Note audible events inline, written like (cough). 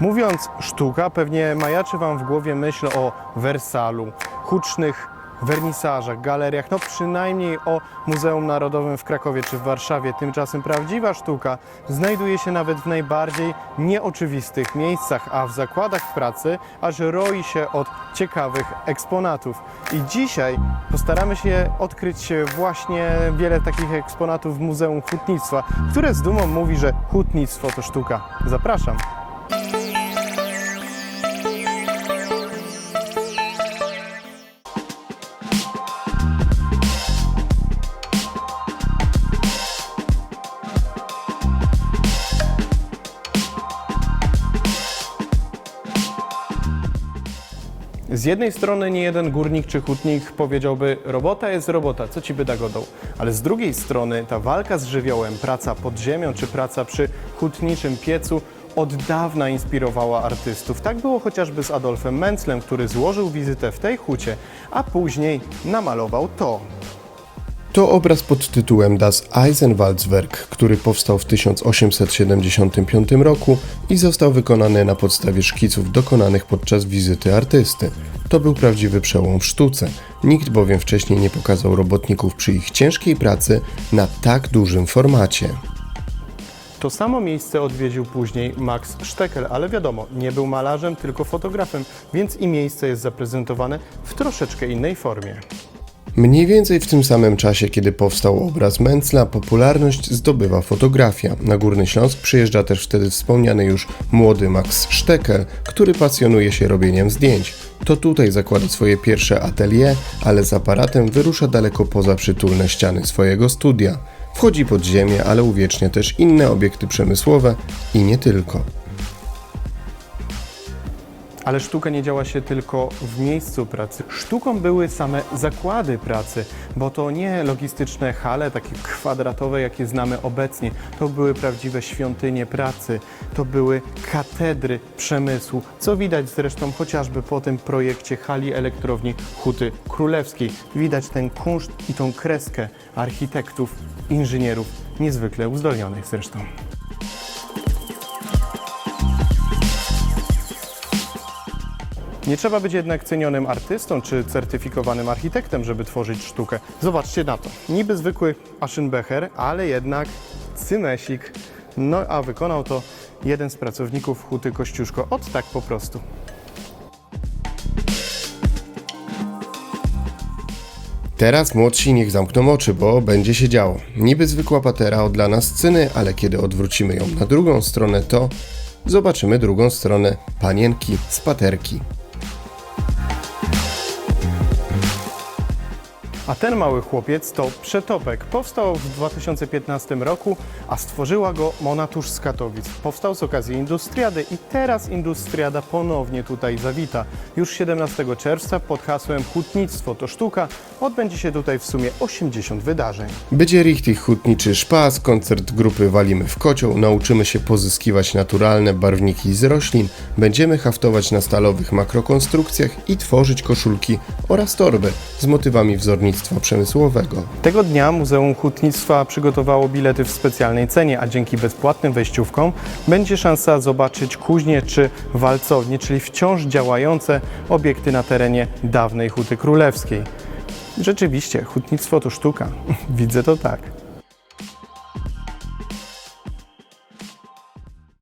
Mówiąc sztuka, pewnie majaczy Wam w głowie myśl o Wersalu, hucznych wernisażach, galeriach, no przynajmniej o Muzeum Narodowym w Krakowie czy w Warszawie. Tymczasem prawdziwa sztuka znajduje się nawet w najbardziej nieoczywistych miejscach, a w zakładach pracy aż roi się od ciekawych eksponatów. I dzisiaj postaramy się odkryć właśnie wiele takich eksponatów w Muzeum Hutnictwa, które z dumą mówi, że hutnictwo to sztuka. Zapraszam. Z jednej strony nie jeden górnik czy hutnik powiedziałby, robota jest robota, co ci by da godą. Ale z drugiej strony ta walka z żywiołem, praca pod ziemią czy praca przy hutniczym piecu od dawna inspirowała artystów. Tak było chociażby z Adolfem Menclem, który złożył wizytę w tej hucie, a później namalował to. To obraz pod tytułem Das Eisenwaldswerk, który powstał w 1875 roku i został wykonany na podstawie szkiców dokonanych podczas wizyty artysty. To był prawdziwy przełom w sztuce. Nikt bowiem wcześniej nie pokazał robotników przy ich ciężkiej pracy na tak dużym formacie. To samo miejsce odwiedził później Max Steckel, ale wiadomo, nie był malarzem, tylko fotografem, więc i miejsce jest zaprezentowane w troszeczkę innej formie. Mniej więcej w tym samym czasie, kiedy powstał obraz Mencla, popularność zdobywa fotografia. Na Górny Śląsk przyjeżdża też wtedy wspomniany już młody Max Sztekel, który pasjonuje się robieniem zdjęć. To tutaj zakłada swoje pierwsze atelier, ale z aparatem wyrusza daleko poza przytulne ściany swojego studia. Wchodzi pod ziemię, ale uwiecznia też inne obiekty przemysłowe i nie tylko. Ale sztuka nie działa się tylko w miejscu pracy. Sztuką były same zakłady pracy, bo to nie logistyczne hale, takie kwadratowe, jakie znamy obecnie. To były prawdziwe świątynie pracy, to były katedry przemysłu, co widać zresztą chociażby po tym projekcie hali elektrowni Huty Królewskiej. Widać ten kunszt i tą kreskę architektów, inżynierów, niezwykle uzdolnionych zresztą. Nie trzeba być jednak cenionym artystą czy certyfikowanym architektem, żeby tworzyć sztukę. Zobaczcie na to. Niby zwykły Aschenbecher, ale jednak cymesik. No a wykonał to jeden z pracowników Huty Kościuszko. Od tak po prostu. Teraz młodsi niech zamkną oczy, bo będzie się działo. Niby zwykła patera od dla nas cyny, ale kiedy odwrócimy ją na drugą stronę, to zobaczymy drugą stronę panienki z paterki. A ten mały chłopiec to Przetopek. Powstał w 2015 roku, a stworzyła go Mona Tusz z Katowic. Powstał z okazji Industriady i teraz Industriada ponownie tutaj zawita. Już 17 czerwca pod hasłem Hutnictwo to sztuka odbędzie się tutaj w sumie 80 wydarzeń. Będzie richtig hutniczy szpas, koncert grupy Walimy w Kocioł, nauczymy się pozyskiwać naturalne barwniki z roślin, będziemy haftować na stalowych makrokonstrukcjach i tworzyć koszulki oraz torby z motywami wzornictwa przemysłowego. Tego dnia Muzeum Hutnictwa przygotowało bilety w specjalnej cenie, a dzięki bezpłatnym wejściówkom będzie szansa zobaczyć kuźnie czy walcownie, czyli wciąż działające obiekty na terenie dawnej Huty Królewskiej. Rzeczywiście, hutnictwo to sztuka. (laughs) Widzę to tak.